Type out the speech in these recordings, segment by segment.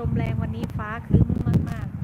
ลมแรงวันนี้ฟ้าครึ้มมาก ๆ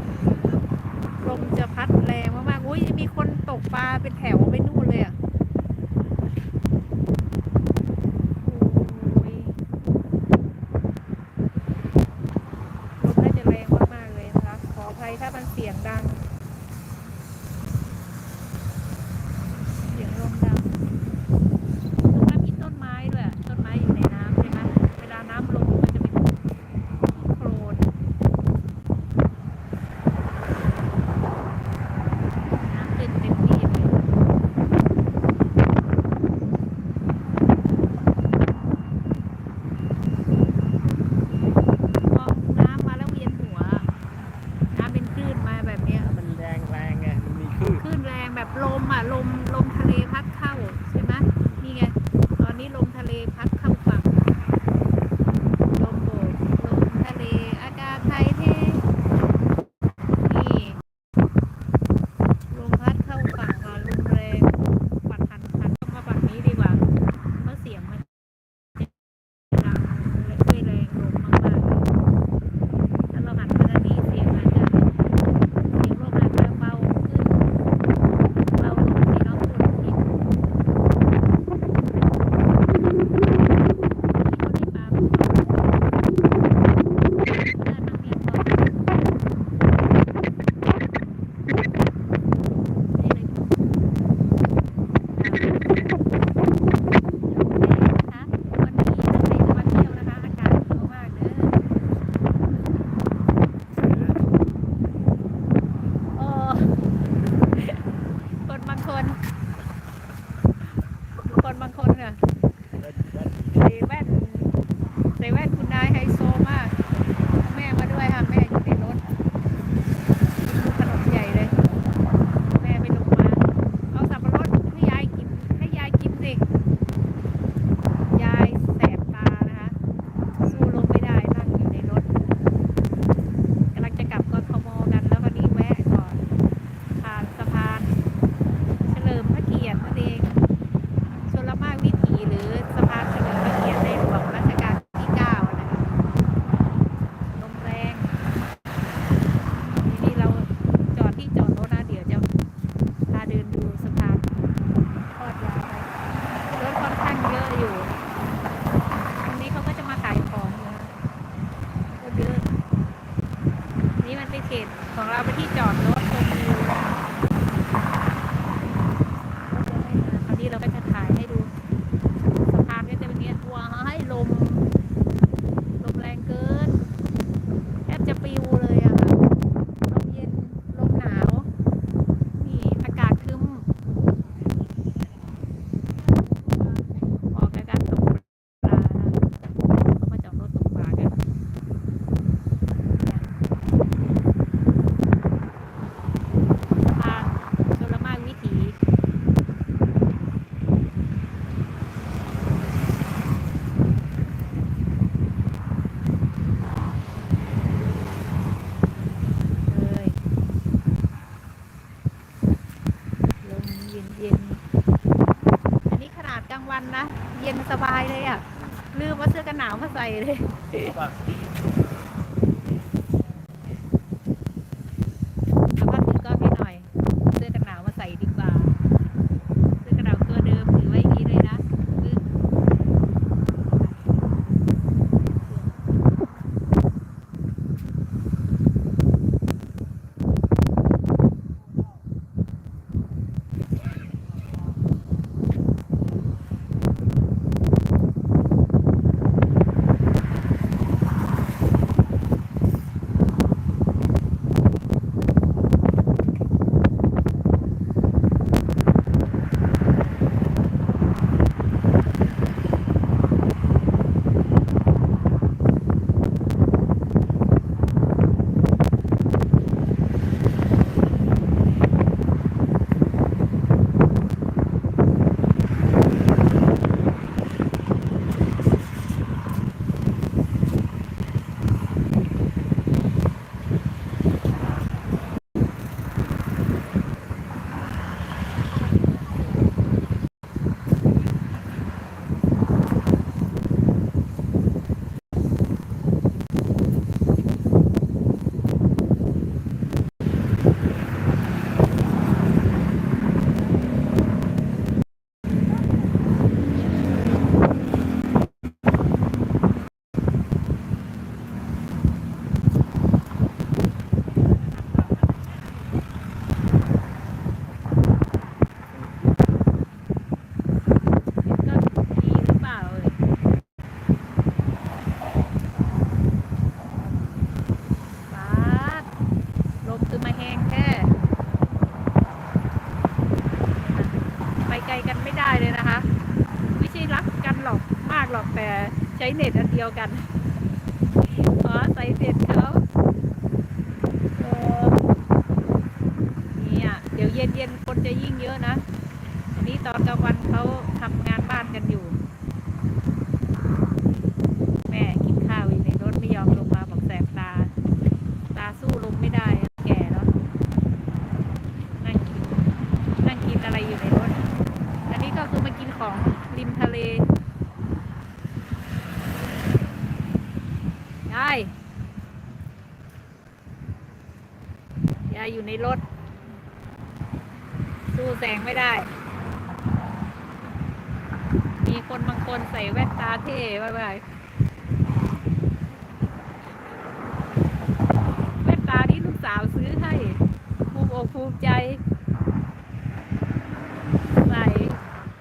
มจะพัดแรงมากๆอุ้ยมีคนตกปลาเป็นแถวไปนู่นเลยอะ ใส่เลย ดียวกันอ๋อใส่เสร็จเขาโอ้เนี่ยเดี๋ยวเย็นๆคนจะยิ่งเยอะนะ อันนี้ตอนกลางวันเขาทำงานบ้านกันอยู่ ยาย ยายอยู่ในรถ สู้แสงไม่ได้ มีคนบางคนใส่แว่นตาเท่ไปไปแว่นตาที่ลูกสาวซื้อให้ภูมิอกภูมิใจ ใส่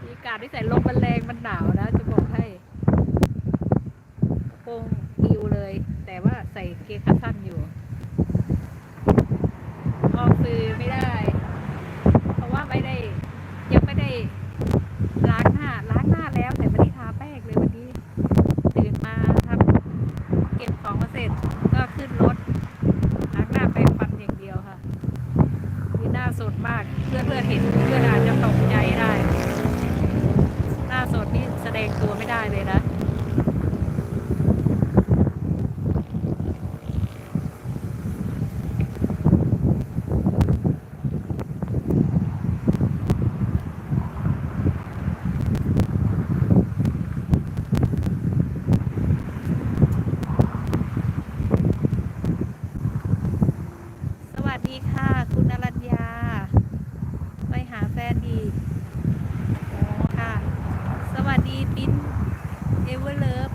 มีการที่ใส่ลมมันแรงมันหนาวนะ ใส่เกงขาสั้น ดินเอเวอร์เลิฟ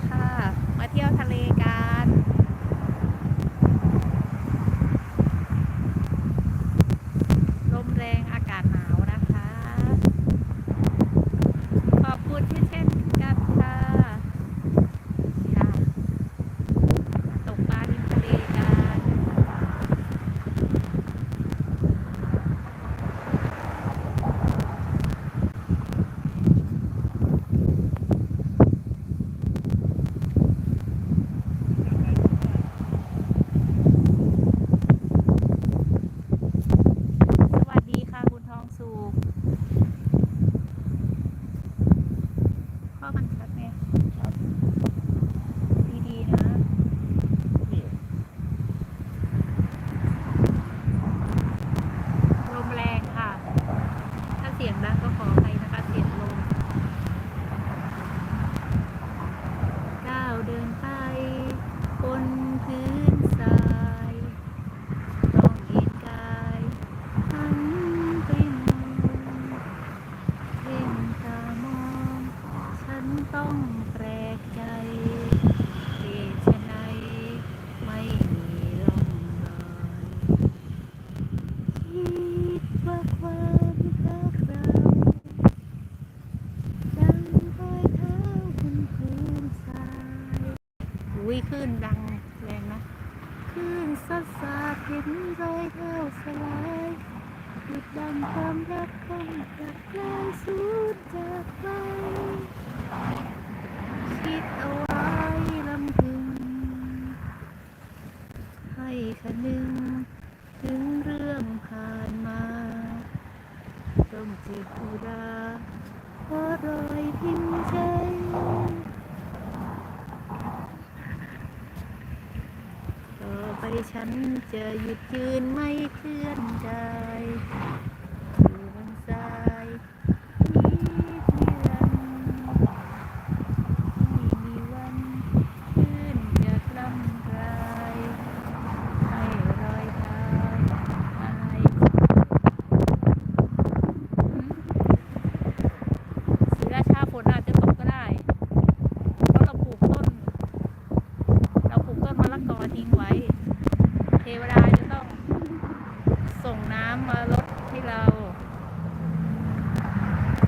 เสียงดังก็พอ ลื่นดังแรงนะคลื่นซัดสาดเห็นรอยเท้าสลายหยุดดังความรักต้องกลับกลายสูญจากไปคิดเอาไว้ลำพึง ให้คะนึง ถึงเรื่องผ่านมาต้องเจ็บอุราเพราะรอยพิมพ์ใจ ต่อไป ฉันจะหยุดยืนไม่เคลื่อนกายบนทรายนิรันดร์ ไม่มีวันขึ้นจะกล้ำกลายให้รอยเท้าอายศรีราชาฝนอาจจะตกก็ได้ เพราะเราปลูกต้น เราปลูกต้นมะละกอทิ้งไว้ เทวดาจะต้องส่งน้ำมาลดให้เรา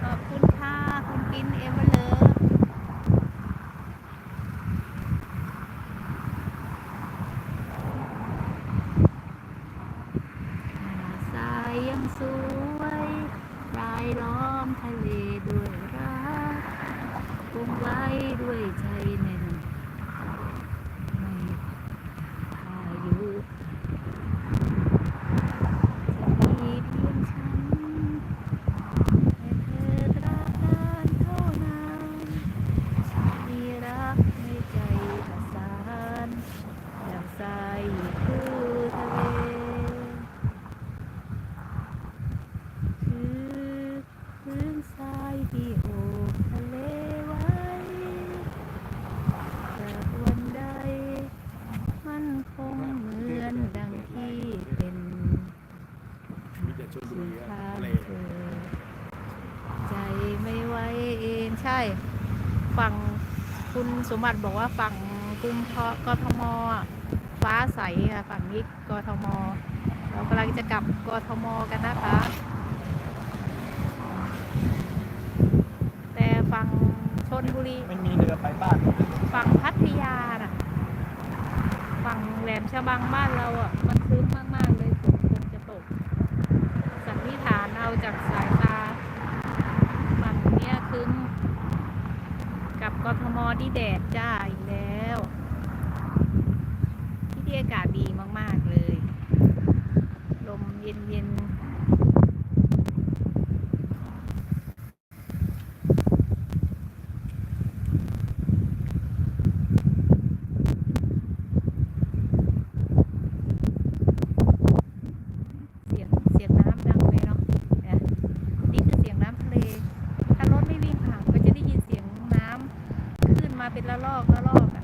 ขอบคุณค่ะ คุณกินเอเวอร์เลิฟ สายยังสวยรายล้อมทะเลด้วยรักคงไว้ด้วยใจแน่นไม่พายุจะมีเพียงฉันและเธอตราบนานเท่านานมีรักในใจประสานอย่างสายคือทะเล คือพื้นทรายที่โอบทะเลไว้จากวันใด มันคงเหมือนดังที่เป็น มีแต่ชนบุ สุ รี ด อะ ท้าย ทะเล เธอใจไม่ไหวเองใช่ ฝั่งคุณ สมบัติบอกว่าฝั่งกรุงทกทมอะฟ้าใสค่ะฝั่งนี้กทมเรากำลังจะกลับกทมกันนะคะ แต่ฝั่งชนบุรีไม่มีเรือไปบ้านฝั่งพัทยาน่ะฝั่งแหลมฉบังบ้านเราอะมันครึ้มมาก ๆ เลยฝนคงจะตกสันนิษฐานเอาจากสายตา ฝั่งเนี้ยครึ้ม กับกทมที่แดดจ้าอีกแล้ว ที่ที่อากาศดีมาก ๆ เลย ลมเย็น เป็นละลอกละลอก